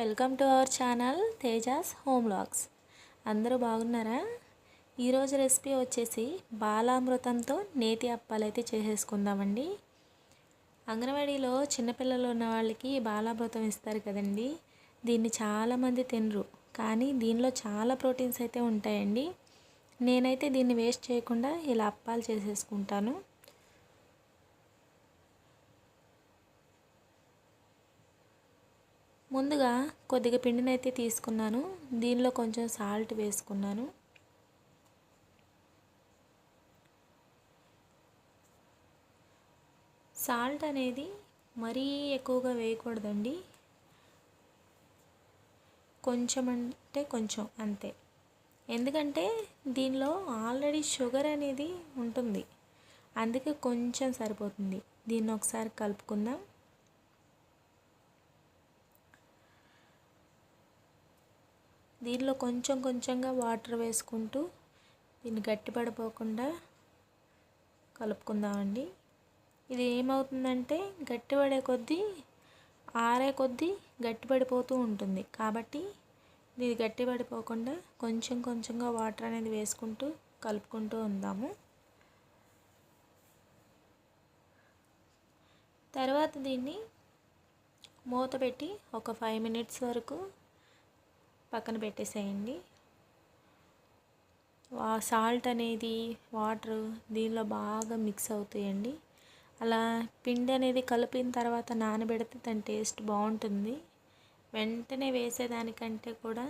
Welcome to our channel Tejas home logs అందరూ బాగున్నారా? ఈరోజు రెసిపీ వచ్చేసి బాలామృతంతో నేతి అప్పాలు అయితే చేసేసుకుందామండి. అంగన్వాడీలో చిన్నపిల్లలు ఉన్న వాళ్ళకి బాలామృతం ఇస్తారు కదండి. దీన్ని చాలామంది తినరు కానీ దీనిలో చాలా ప్రోటీన్స్ అయితే ఉంటాయండి. నేనైతే దీన్ని వేస్ట్ చేయకుండా ఇలా అప్పాలు చేసేసుకుంటాను. ముందుగా కొద్దిగా పిండిని అయితే తీసుకున్నాను. దీనిలో కొంచెం సాల్ట్ వేసుకున్నాను. సాల్ట్ అనేది మరీ ఎక్కువగా వేయకూడదండి. కొంచెం అంటే కొంచెం అంతే. ఎందుకంటే దీనిలో ఆల్రెడీ షుగర్ అనేది ఉంటుంది. అందుకే కొంచెం సరిపోతుంది. దీన్ని ఒకసారి కలుపుకుందాం. దీనిలో కొంచెం కొంచెంగా వాటర్ వేసుకుంటూ దీన్ని గట్టిపడిపోకుండా కలుపుకుందామండి. ఇది ఏమవుతుందంటే గట్టిపడే కొద్దీ ఆరే కొద్దీ గట్టిపడిపోతూ ఉంటుంది. కాబట్టి ఇది గట్టిపడిపోకుండా కొంచెం కొంచెంగా వాటర్ అనేది వేసుకుంటూ కలుపుకుంటూ ఉందాము. తర్వాత దీన్ని మూత పెట్టి ఒక ఫైవ్ మినిట్స్ వరకు పక్కన పెట్టేసేయండి. సాల్ట్ అనేది వాటర్ దీనిలో బాగా మిక్స్ అవుతాయండి. అలా పిండి అనేది కలిపిన తర్వాత నానబెడితే దాని టేస్ట్ బాగుంటుంది. వెంటనే వేసేదానికంటే కూడా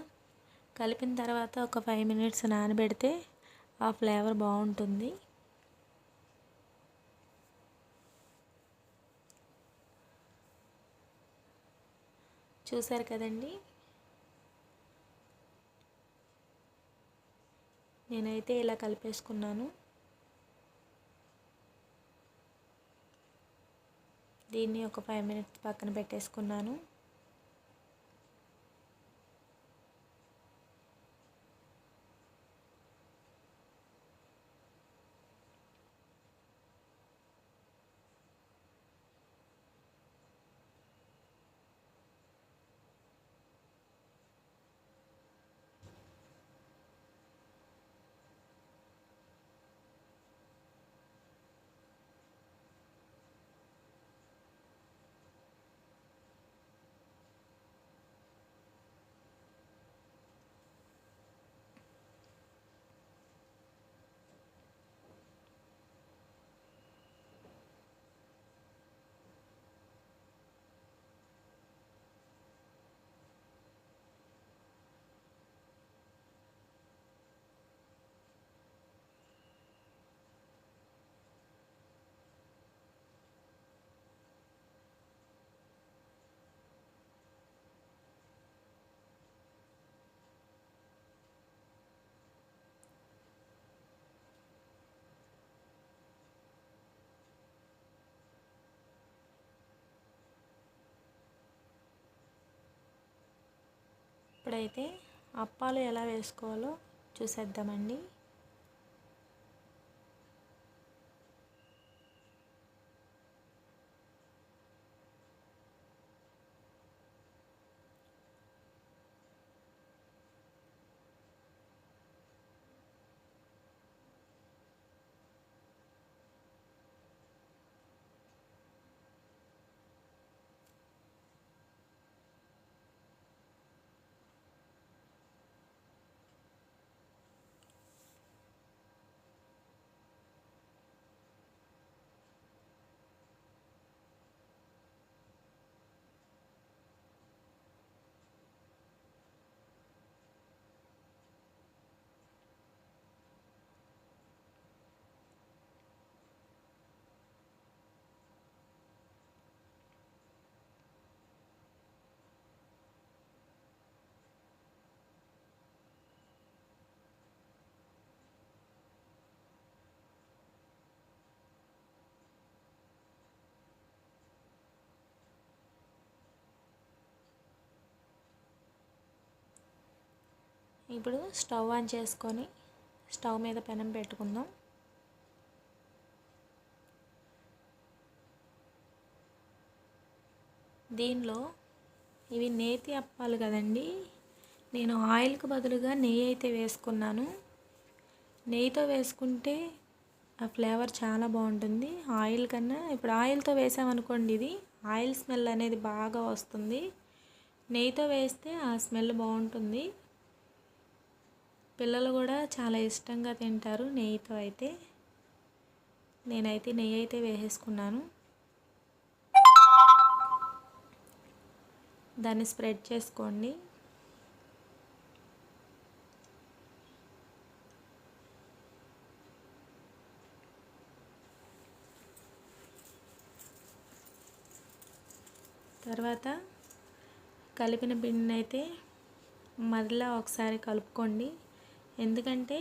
కలిపిన తర్వాత ఒక ఫైవ్ మినిట్స్ నానబెడితే ఆ ఫ్లేవర్ బాగుంటుంది. చూసారు కదండి? నేనైతే ఇలా కలిపేసుకున్నాను. దీన్ని ఒక ఫైవ్ మినిట్స్ పక్కన పెట్టేసుకున్నాను. ఇప్పుడైతే అప్పాలు ఎలా వేసుకోవాలో చూసేద్దామండి. ఇప్పుడు స్టవ్ ఆన్ చేసుకొని స్టవ్ మీద పెనం పెట్టుకుందాం. దీనిలో ఇవి నేతి అప్పాలు కదండి. నేను ఆయిల్కి బదులుగా నెయ్యి అయితే వేసుకున్నాను. నెయ్యితో వేసుకుంటే ఆ ఫ్లేవర్ చాలా బాగుంటుంది. ఆయిల్ కన్నా ఇప్పుడు ఆయిల్తో వేసామనుకోండి ఇది ఆయిల్ స్మెల్ అనేది బాగా వస్తుంది. నెయ్యితో వేస్తే ఆ స్మెల్ బాగుంటుంది. పిల్లలు కూడా చాలా ఇష్టంగా తింటారు నెయ్యితో అయితే. నేనైతే నెయ్యి అయితే వేసేసుకున్నాను. దాన్ని స్ప్రెడ్ చేసుకోండి. తర్వాత కలిపిన పిండిని అయితే మరలా ఒకసారి కలుపుకోండి. ఎందుకంటే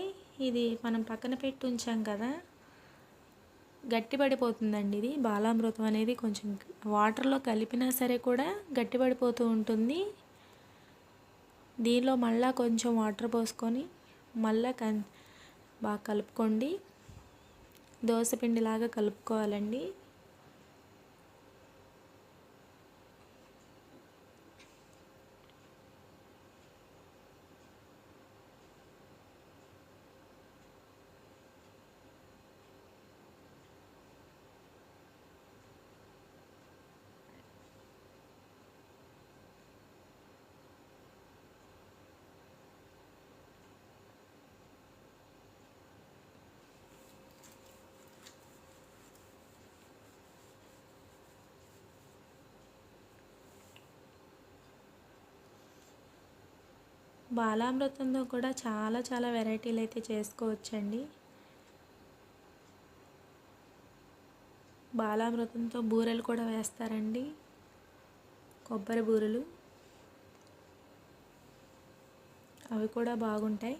ఇది మనం పక్కన పెట్టి ఉంచాం కదా గట్టిపడిపోతుందండి ఇది. బాలామృతం అనేది కొంచెం వాటర్లో కలిపినా సరే కూడా గట్టిపడిపోతూ ఉంటుంది. దీనిలో మళ్ళా కొంచెం వాటర్ పోసుకొని మళ్ళా కన్ బాగా కలుపుకోండి. దోశపిండిలాగా కలుపుకోవాలండి. బాలామృతంతో కూడా చాలా చాలా వెరైటీలు అయితే చేసుకోవచ్చండి. బాలామృతంతో బూరెలు కూడా వేస్తారండి. కొబ్బరి బూరెలు. అవి కూడా బాగుంటాయి.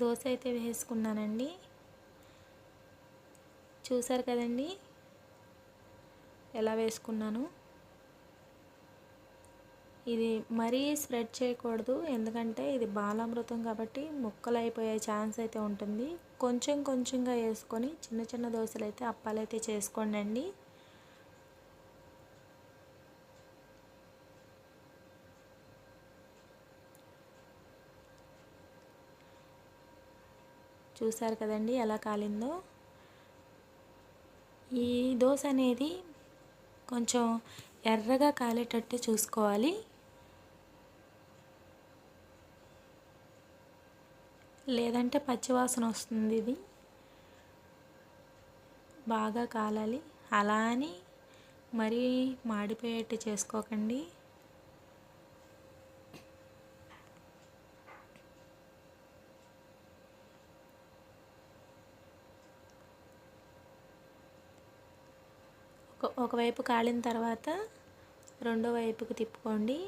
దోశ అయితే వేసుకున్నానండి. చూసారు కదండి? ఎలా వేసుకున్నాను? ఇది మరీ స్ప్రెడ్ చేయకూడదు ఎందుకంటే ఇది బాలామృతం కాబట్టి ముక్కలు అయిపోయే ఛాన్స్ అయితే ఉంటుంది. కొంచెం కొంచెంగా వేసుకొని చిన్న చిన్న దోశలు అయితే అప్పాలైతే చేసుకోండి చూసారు కదండి ఎలా కాలిందో. ఈ దోశ అనేది కొంచెం ఎర్రగా కాలేటట్టు చూసుకోవాలి. లేదంటే పచ్చివాసన వస్తుంది ఇది. బాగా కాలాలి. అలా అని మరీ మాడిపోయేట్టు చేసుకోకండి. ఒకవైపు కాలిన తర్వాత రెండో వైపుకు తిప్పుకోండి.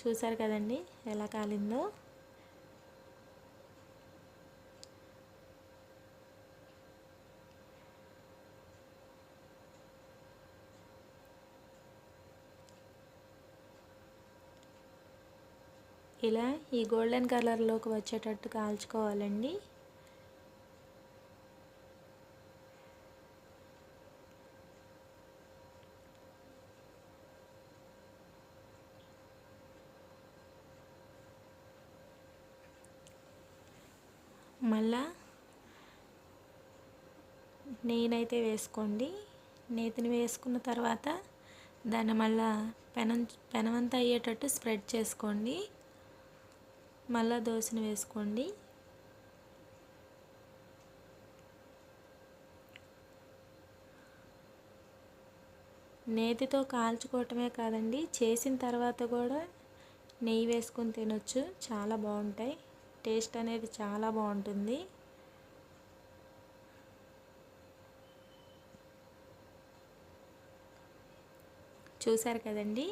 చూసారు కదండి ఎలా కాలిందో? ఇలా ఈ గోల్డెన్ కలర్లోకి వచ్చేటట్టు కాల్చుకోవాలండి మళ్ళా నెయ్యినైతే వేసుకోండి. నేతిని వేసుకున్న తర్వాత దాన్ని మళ్ళా పెనం పెనమంతా అయ్యేటట్టు స్ప్రెడ్ చేసుకోండి. మళ్ళా దోశని వేసుకోండి. నేతితో కాల్చుకోవటమే కాదండి చేసిన తర్వాత కూడా నెయ్యి వేసుకొని తినొచ్చు. చాలా బాగుంటాయి. టేస్ట్ అనేది చాలా బాగుంటుంది. చూశారు కదండి?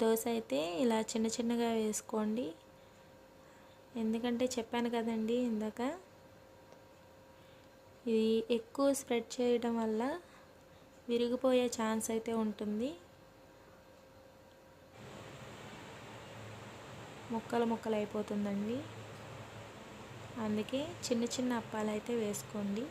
దోశ అయితే ఇలా చిన్న చిన్నగా వేసుకోండి. ఎందుకంటే చెప్పాను కదండి ఇందాక. ఇది ఎక్కువ స్ప్రెడ్ చేయడం వల్ల విరిగిపోయే ఛాన్స్ అయితే ఉంటుంది. ముక్కలు ముక్కలు అయిపోతుందండి అందుకే చిన్న చిన్న అప్పాలు అయితే వేసుకోండి.